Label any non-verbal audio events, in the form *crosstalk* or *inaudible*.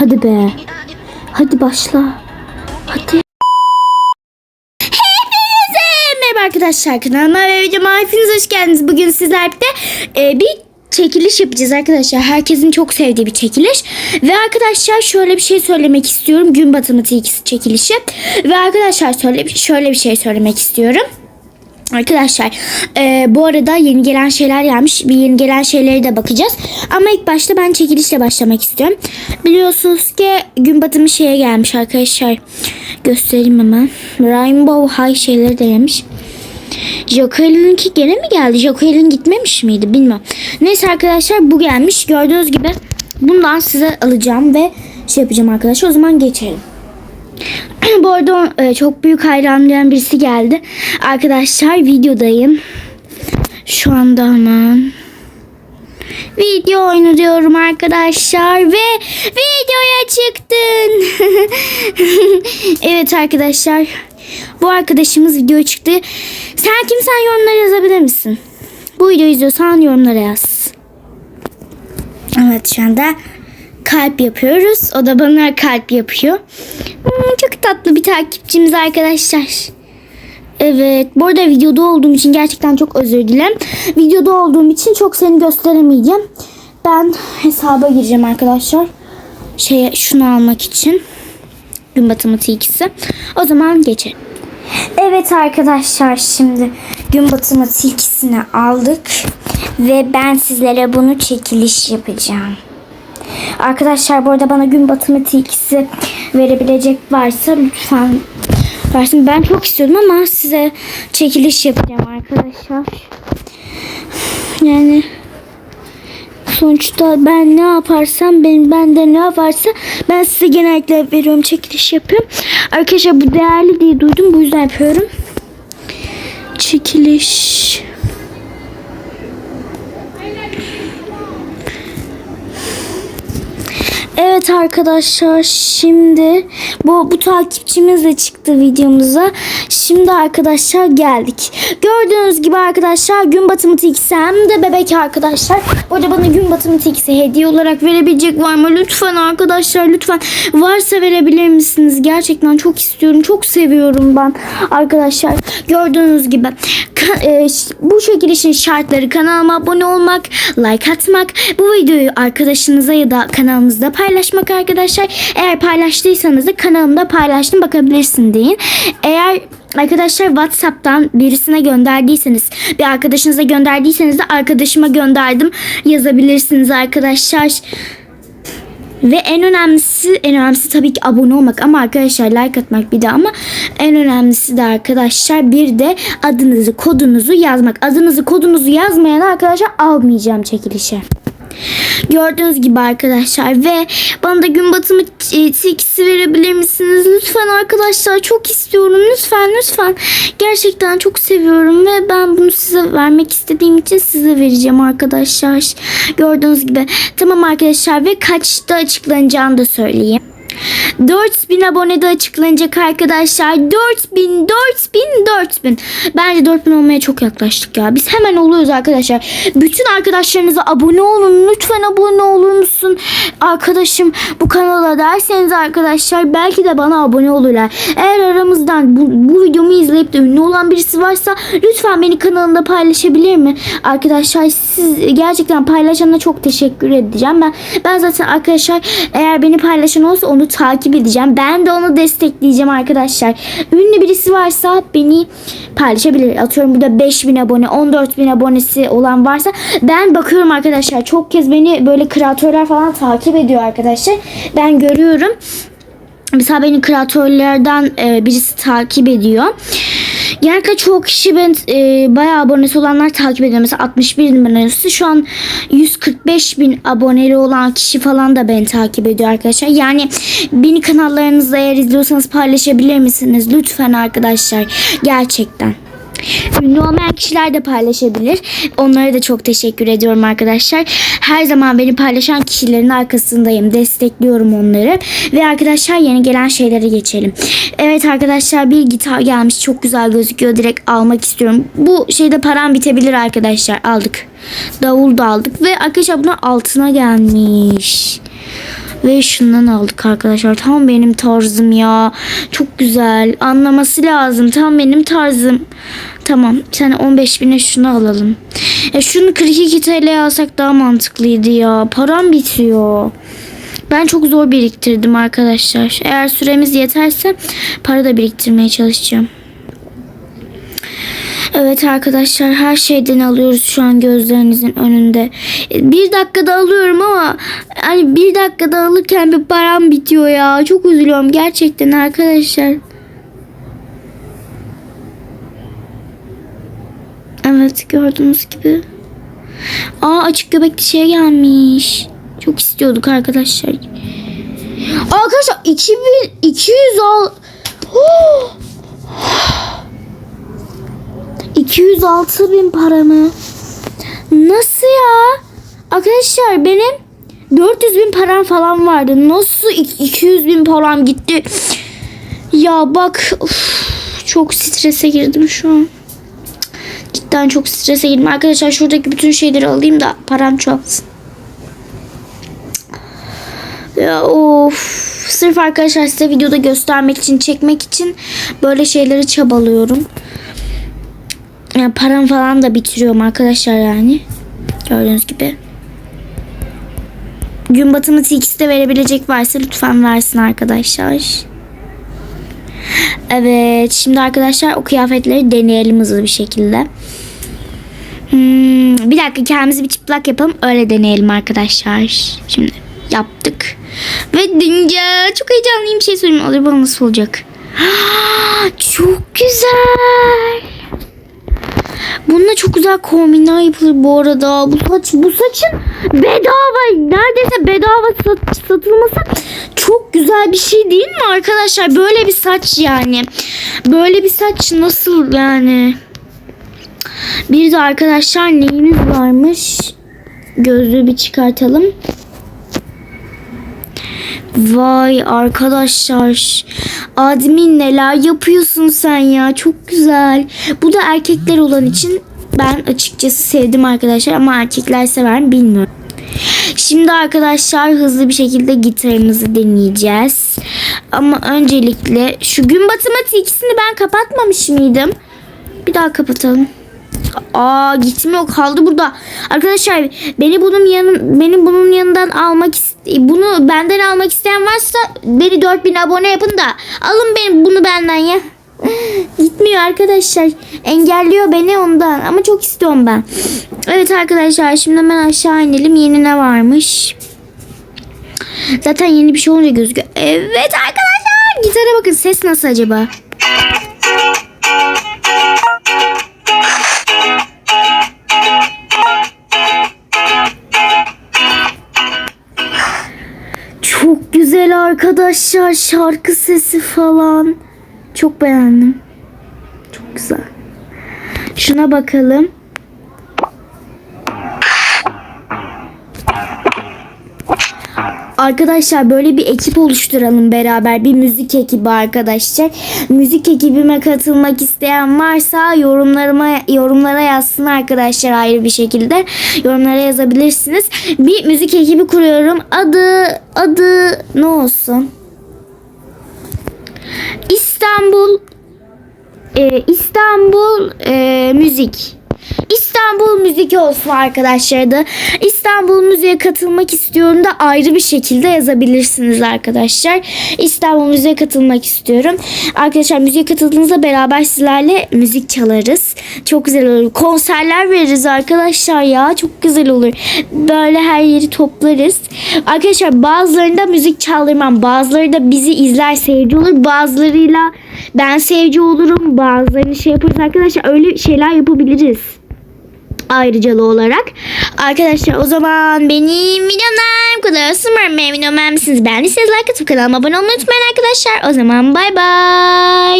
Hadi be. Hadi başla. Hadi. Hepinize merhaba arkadaşlar kanalıma ve videoma hepiniz hoş geldiniz. Bugün sizlerle birlikte e, bir çekiliş yapacağız arkadaşlar. Herkesin çok sevdiği bir çekiliş. Ve arkadaşlar şöyle bir şey söylemek istiyorum. Gün batımı çekilişi. Ve arkadaşlar şöyle, şöyle bir şey söylemek istiyorum. Arkadaşlar e, bu arada yeni gelen şeyler gelmiş. Bir yeni gelen şeylere de bakacağız. Ama ilk başta ben çekilişle başlamak istiyorum. Biliyorsunuz ki gün batımı şeye gelmiş arkadaşlar. Göstereyim hemen. Rainbow High şeyleri de gelmiş. Joker'inki gene mi geldi? Joker'in gitmemiş miydi? Bilmem. Neyse arkadaşlar bu gelmiş. Gördüğünüz gibi bundan size alacağım ve şey yapacağım arkadaşlar. O zaman geçelim. Bu arada e, çok büyük hayranlayan birisi geldi. Arkadaşlar videodayım. Şu anda hemen. Video oynuyorum arkadaşlar ve videoya çıktın. *laughs* evet arkadaşlar. Bu arkadaşımız videoya çıktı. Sen kimsen yorumlara yazabilir misin? Bu videoyu izliyorsan yorumlara yaz. Evet şu anda kalp yapıyoruz. O da bana kalp yapıyor. Hmm, çok tatlı bir takipçimiz arkadaşlar. Evet. Bu arada videoda olduğum için gerçekten çok özür dilerim. Videoda olduğum için çok seni gösteremeyeceğim. Ben hesaba gireceğim arkadaşlar. Şeye şunu almak için. Gün batımı tilkisi. O zaman geçelim. Evet arkadaşlar şimdi gün batımı tilkisini aldık. Ve ben sizlere bunu çekiliş yapacağım. Arkadaşlar bu arada bana gün batımı tilkisi verebilecek varsa lütfen versin. Ben çok istiyordum ama size çekiliş yapacağım arkadaşlar. Yani sonuçta ben ne yaparsam benim bende ne varsa ben size genellikle veriyorum çekiliş yapıyorum. Arkadaşlar bu değerli diye duydum bu yüzden yapıyorum. Çekiliş. Evet arkadaşlar şimdi bu bu takipçimiz de çıktı videomuza. Şimdi arkadaşlar geldik. Gördüğünüz gibi arkadaşlar gün batımı tilkisi hem de bebek arkadaşlar. Orada bana gün batımı tilkisi hediye olarak verebilecek var mı? Lütfen arkadaşlar lütfen varsa verebilir misiniz? Gerçekten çok istiyorum. Çok seviyorum ben arkadaşlar. Gördüğünüz gibi e, bu çekilişin şartları kanalıma abone olmak, like atmak, bu videoyu arkadaşınıza ya da kanalımızda paylaşmak arkadaşlar. Eğer paylaştıysanız da kanalımda paylaştım bakabilirsin deyin. Eğer Arkadaşlar WhatsApp'tan birisine gönderdiyseniz, bir arkadaşınıza gönderdiyseniz de arkadaşıma gönderdim yazabilirsiniz arkadaşlar. Ve en önemlisi, en önemlisi tabii ki abone olmak ama arkadaşlar like atmak bir de ama en önemlisi de arkadaşlar bir de adınızı, kodunuzu yazmak. Adınızı, kodunuzu yazmayan arkadaşlar almayacağım çekilişe. Gördüğünüz gibi arkadaşlar ve bana da gün batımı tilkisi verebilir misiniz? Lütfen arkadaşlar çok istiyorum. Lütfen lütfen. Gerçekten çok seviyorum ve ben bunu size vermek istediğim için size vereceğim arkadaşlar. Gördüğünüz gibi. Tamam arkadaşlar ve kaçta açıklanacağını da söyleyeyim. 4000 abonede açıklanacak arkadaşlar. 4000, 4000, 4000. Bence 4000 olmaya çok yaklaştık ya. Biz hemen oluyoruz arkadaşlar. Bütün arkadaşlarınıza abone olun. Lütfen abone olur musun? Arkadaşım bu kanala derseniz arkadaşlar belki de bana abone olurlar. Eğer aramızdan bu, bu videomu izleyip de ünlü olan birisi varsa lütfen beni kanalında paylaşabilir mi? Arkadaşlar siz gerçekten paylaşana çok teşekkür edeceğim. Ben ben zaten arkadaşlar eğer beni paylaşan olsa onu takip edeceğim. Ben de onu destekleyeceğim arkadaşlar. Ünlü birisi varsa beni paylaşabilir. Atıyorum burada 5000 abone, 14000 abonesi olan varsa ben bakıyorum arkadaşlar. Çok kez beni böyle kreatörler falan takip ediyor arkadaşlar. Ben görüyorum. Mesela beni kreatörlerden e, birisi takip ediyor. Yani çoğu kişi ben e, bayağı abonesi olanlar takip ediyor. Mesela 61 bin abonesi şu an 145 bin aboneli olan kişi falan da beni takip ediyor arkadaşlar. Yani beni kanallarınızda eğer izliyorsanız paylaşabilir misiniz? Lütfen arkadaşlar. Gerçekten. Olmayan kişiler de paylaşabilir. Onlara da çok teşekkür ediyorum arkadaşlar. Her zaman beni paylaşan kişilerin arkasındayım. Destekliyorum onları. Ve arkadaşlar yeni gelen şeylere geçelim. Evet arkadaşlar bir gitar gelmiş. Çok güzel gözüküyor. Direkt almak istiyorum. Bu şeyde param bitebilir arkadaşlar. Aldık. Davul da aldık. Ve arkadaşlar bunlar altına gelmiş. Ve şundan aldık arkadaşlar. Tam benim tarzım ya. Çok güzel. Anlaması lazım. Tam benim tarzım. Tamam. Sen 15 bine şunu alalım. E şunu 42 TL'ye alsak daha mantıklıydı ya. Param bitiyor. Ben çok zor biriktirdim arkadaşlar. Eğer süremiz yeterse para da biriktirmeye çalışacağım. Evet arkadaşlar her şeyden alıyoruz şu an gözlerinizin önünde. Bir dakikada alıyorum ama hani bir dakikada alırken bir param bitiyor ya. Çok üzülüyorum gerçekten arkadaşlar. Evet gördüğünüz gibi. Aa açık göbekli şey gelmiş. Çok istiyorduk arkadaşlar. Arkadaşlar 2200 al. *gasps* Oh! 206 bin para mı? Nasıl ya? Arkadaşlar benim 400 bin param falan vardı. Nasıl ik- 200 bin param gitti? Ya bak uf, çok strese girdim şu an. Cidden çok strese girdim. Arkadaşlar şuradaki bütün şeyleri alayım da param çoğalsın. Ya of. Sırf arkadaşlar size videoda göstermek için, çekmek için böyle şeyleri çabalıyorum. Yani param falan da bitiriyorum arkadaşlar yani. Gördüğünüz gibi. Gün batımı TX'de verebilecek varsa lütfen versin arkadaşlar. Evet şimdi arkadaşlar o kıyafetleri deneyelim hızlı bir şekilde. Hmm, bir dakika kendimizi bir çıplak yapalım öyle deneyelim arkadaşlar. Şimdi yaptık. Ve dince çok heyecanlıyım bir şey söyleyeyim. Acaba nasıl olacak? *gasps* Çok güzel. Bununla çok güzel kombinler yapılır bu arada. Bu saç bu saçın bedava neredeyse bedava sat, satılması çok güzel bir şey değil mi arkadaşlar? Böyle bir saç yani. Böyle bir saç nasıl yani? Bir de arkadaşlar neyimiz varmış? Gözlüğü bir çıkartalım. Vay arkadaşlar. Admin neler yapıyorsun sen ya. Çok güzel. Bu da erkekler olan için ben açıkçası sevdim arkadaşlar ama erkekler sever mi bilmiyorum. Şimdi arkadaşlar hızlı bir şekilde gitarımızı deneyeceğiz. Ama öncelikle şu gün batımı ikisini ben kapatmamış mıydım? Bir daha kapatalım. Aa gitmiyor kaldı burada. Arkadaşlar beni bunun yanın beni bunun yanından almak bunu benden almak isteyen varsa beni 4000 abone yapın da alın beni bunu benden ya. *laughs* Gitmiyor arkadaşlar. Engelliyor beni ondan ama çok istiyorum ben. Evet arkadaşlar şimdi hemen aşağı inelim. Yeni ne varmış? Zaten yeni bir şey olunca gözüküyor. Evet arkadaşlar gitara bakın ses nasıl acaba? Arkadaşlar şarkı sesi falan. Çok beğendim. Çok güzel. Şuna bakalım. Arkadaşlar böyle bir ekip oluşturalım beraber. Bir müzik ekibi arkadaşlar. Müzik ekibime katılmak isteyen varsa yorumlarıma yorumlara yazsın arkadaşlar ayrı bir şekilde. Yorumlara yazabilirsiniz. Bir müzik ekibi kuruyorum. Adı adı ne olsun? İstanbul e, İstanbul e, müzik. İstanbul müzik olsun arkadaşlar da. İstanbul müziğe katılmak istiyorum da ayrı bir şekilde yazabilirsiniz arkadaşlar. İstanbul müziğe katılmak istiyorum. Arkadaşlar müziğe katıldığınızda beraber sizlerle müzik çalarız. Çok güzel olur. Konserler veririz arkadaşlar ya. Çok güzel olur. Böyle her yeri toplarız. Arkadaşlar bazılarında müzik çaldırmam. Bazıları da bizi izler seyirci olur. Bazılarıyla ben seyirci olurum. Bazılarını şey yaparız arkadaşlar. Öyle şeyler yapabiliriz ayrıcalı olarak. Arkadaşlar o zaman benim videomlar bu kadar. Umarım benim videomu beğenmişsiniz. Beğendiyseniz like atıp kanalıma abone olmayı unutmayın arkadaşlar. O zaman bay bay.